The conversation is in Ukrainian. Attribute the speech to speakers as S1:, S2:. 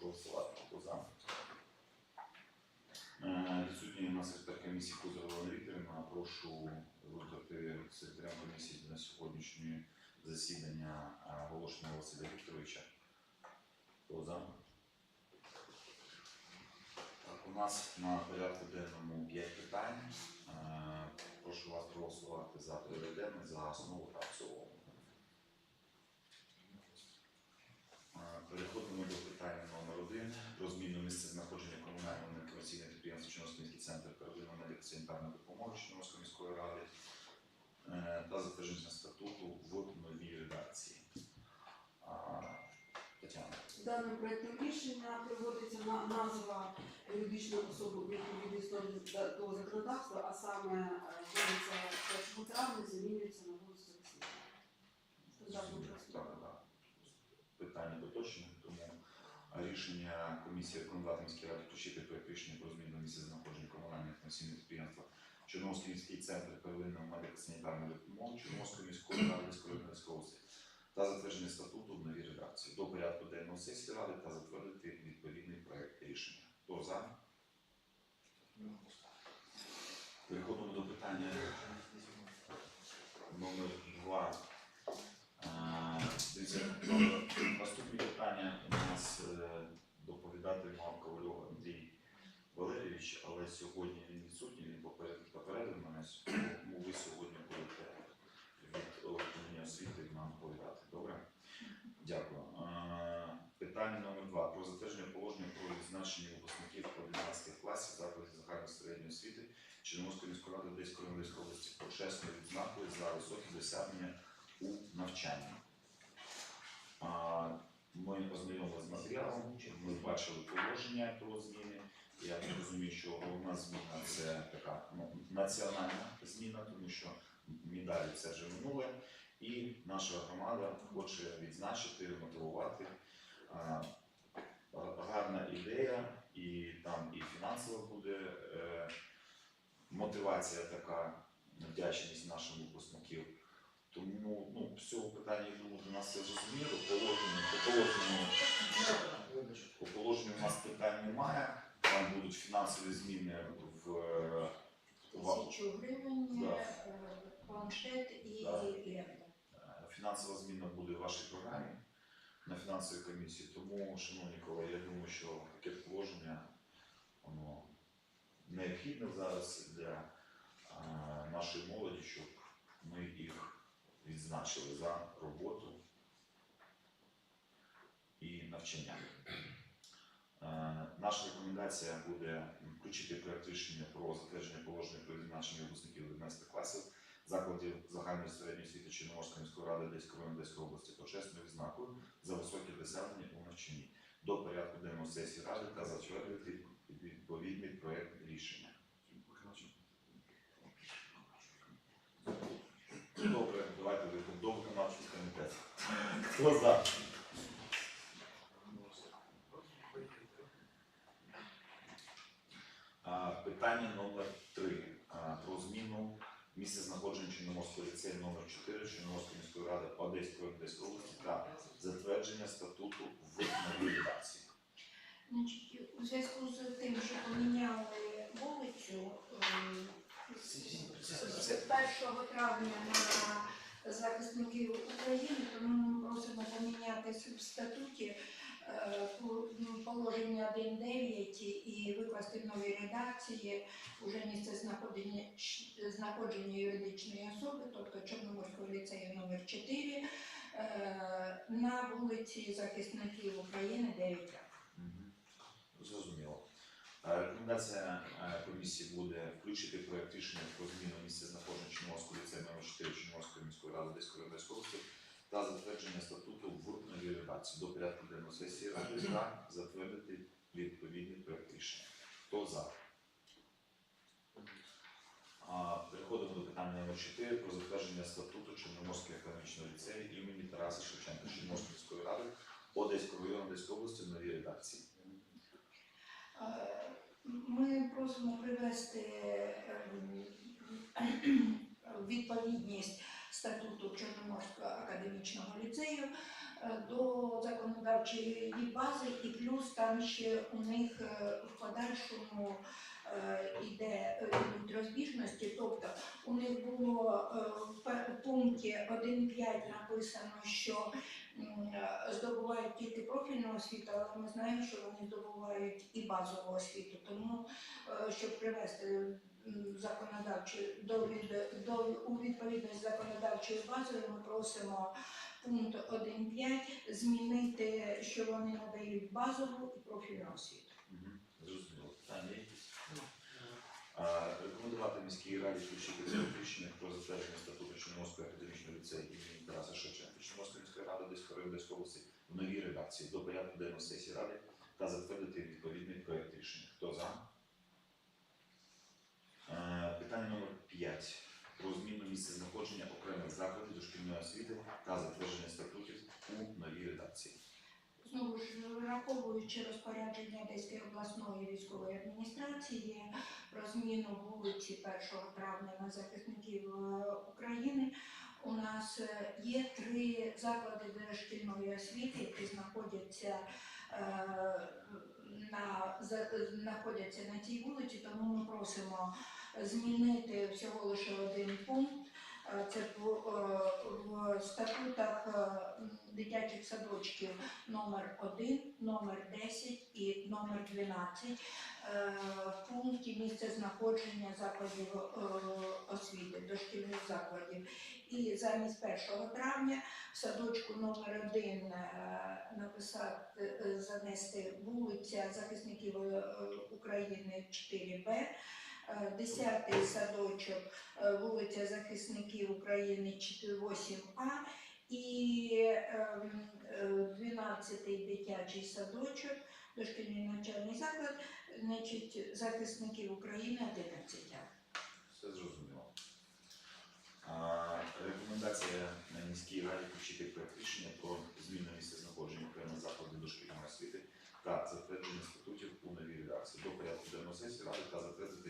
S1: голосувати. Хто за? Е, Відсутній у нас експерт комісії Кузова Вікторівна. Прошу викликати секретаря комісії на сьогоднішнє засідання е, Волошина Василя Вікторовича. Хто за? Так, у нас на порядку денному 5 питань. Е, прошу вас проголосувати за порядок за основу та в цілому. Переходимо до про зміну місця знаходження комунального некомерційного підприємства Чорноморський центр первинної медико-санітарної допомоги Чорноморської міської ради е, та затвердження статуту в новій редакції. Тетяна.
S2: Даним проектом рішення приводиться на назва юридичної особи відповідності до законодавства, а саме е, вулиця 1 травня замінюється на вулицю
S1: так. Питання доточне, рішення комісії рекомендувати міській раді включити проект рішення про зміну місця знаходження комунальних комерційних підприємства Чорноморський міський центр первинної медико-санітарної допомоги Чорноморської міської ради Львівської області та затвердження статуту в новій редакції до порядку денного сесії ради та затвердити відповідний проект рішення. Хто за? Переходимо до питання номер два. Е, Дивіться, е, наступне питання у нас е, доповідати мав Ковальов Андрій Валерійович, але сьогодні він відсутній, він поперед- попередив мене, тому ви сьогодні будете від управління освіти нам доповідати. Добре? Дякую. Е, Питання номер два. Про затвердження положення про відзначення випускників 11 класів закладів загальної середньої освіти Чорноморської міської ради Одеської Рівненської області почесною відзнакою за високі досягнення у навчанні. Ми ознайомилися з матеріалом, ми бачили положення про зміни. Я розумію, що головна зміна це така ну, національна зміна, тому що медалі це вже минуле. І наша громада хоче відзначити, мотивувати. Гарна ідея, і там і фінансова буде е, мотивація така, вдячність нашим випускників. Тому ну, з цього питання, я думаю, для нас все зрозуміло. Положення, по положенню, по положенню у нас питань немає. Там будуть фінансові зміни в, е,
S3: Тисячу гривень,
S1: Да.
S3: е, планшет і
S1: Да.
S3: лента.
S1: Е, Фінансова зміна буде в вашій програмі на фінансовій комісії. Тому, шановні колеги, я думаю, що таке положення воно необхідне зараз для нашої молоді, відзначили за роботу і навчання. Е, Наша рекомендація буде включити проект рішення про затвердження положення про відзначення випускників 11 класів закладів загальної середньої освіти Чорноморської міської ради Одеської Одеської області почесною відзнакою за високі досягнення у навчанні до порядку денного сесії ради та затвердити відповідний проект рішення. Хто за? А, Питання номер три про зміну місця знаходження Чорноморського ліцею номер 4 Чорноморської міської ради Одеської Одеської області та затвердження статуту в новій редакції.
S3: Значить, у зв'язку з тим, що поміняли вулицю ем, з 1 травня на захисників України, тому просимо поміняти в статуті е, м, положення 1.9 і викласти в новій редакції уже місце знаходження, знаходження юридичної особи, тобто Чорноморського ліцею номер 4 е, на вулиці захисників України 9
S1: Мгм. Зрозуміло. Е, Рекомендація комісії буде включити проект рішення про зміну місця знаходження Чорноморського ліцею номер 4 Чорноморської міської ради Одеської області та затвердження статуту в новій редакції до порядку денного сесії ради та затвердити відповідний проект рішення. Хто за? Переходимо до питання номер 4 про затвердження статуту Чорноморського економічного ліцею імені Тараса Шевченка Чорноморської ради Одеського району Одеської області в новій редакції.
S3: Ми просимо привести ем, відповідність статуту Чорноморського академічного ліцею е, до законодавчої бази, і плюс там ще у них е, в подальшому е, е, розбіжності. Тобто у них було в пункті 1.5 написано, що здобувають тільки профільну освіту, але ми знаємо, що вони здобувають і базову освіту. Тому, щоб привести м, законодавчу до, до у відповідність з законодавчою базою, ми просимо пункт 1.5 змінити, що вони надають базову і профільну освіту.
S1: Зрозуміло. Питання? Рекомендувати міській раді включити проект рішення про затвердження статуту Чорноморської академічної ліцею імені Тараса Шевченка Чорноморської міської ради Одеської Одеської області в новій редакції до порядку денного сесії ради та затвердити відповідний проект рішення. Хто за? Е, Питання номер 5. Про зміну місця знаходження окремих закладів дошкільної освіти та затвердження статутів у новій редакції.
S3: Знову ж враховуючи розпорядження Одеської обласної військової адміністрації про зміну вулиці 1 травня на захисників е, України, у нас е, є три заклади дошкільної освіти, які знаходяться е, на знаходяться на цій вулиці, тому ми просимо змінити всього лише один пункт. Е, Це в, е, статутах е, дитячих садочків номер 1, номер 10 і номер 12 е, в пункті місце знаходження закладів освіти, дошкільних закладів. І замість 1 травня в садочку номер 1 написати, занести вулиця захисників України 4Б. Е, Десятий садочок е, вулиця Захисників України 8А і ем, е, 12-й дитячий садочок, дошкільний навчальний заклад, значить, захисників України 11А.
S1: Все зрозуміло. А, Рекомендація на міській раді включити проект рішення про зміну місця знаходження окремих закладів дошкільної освіти та затвердження статутів у новій редакції до порядку денного сесії ради та затвердити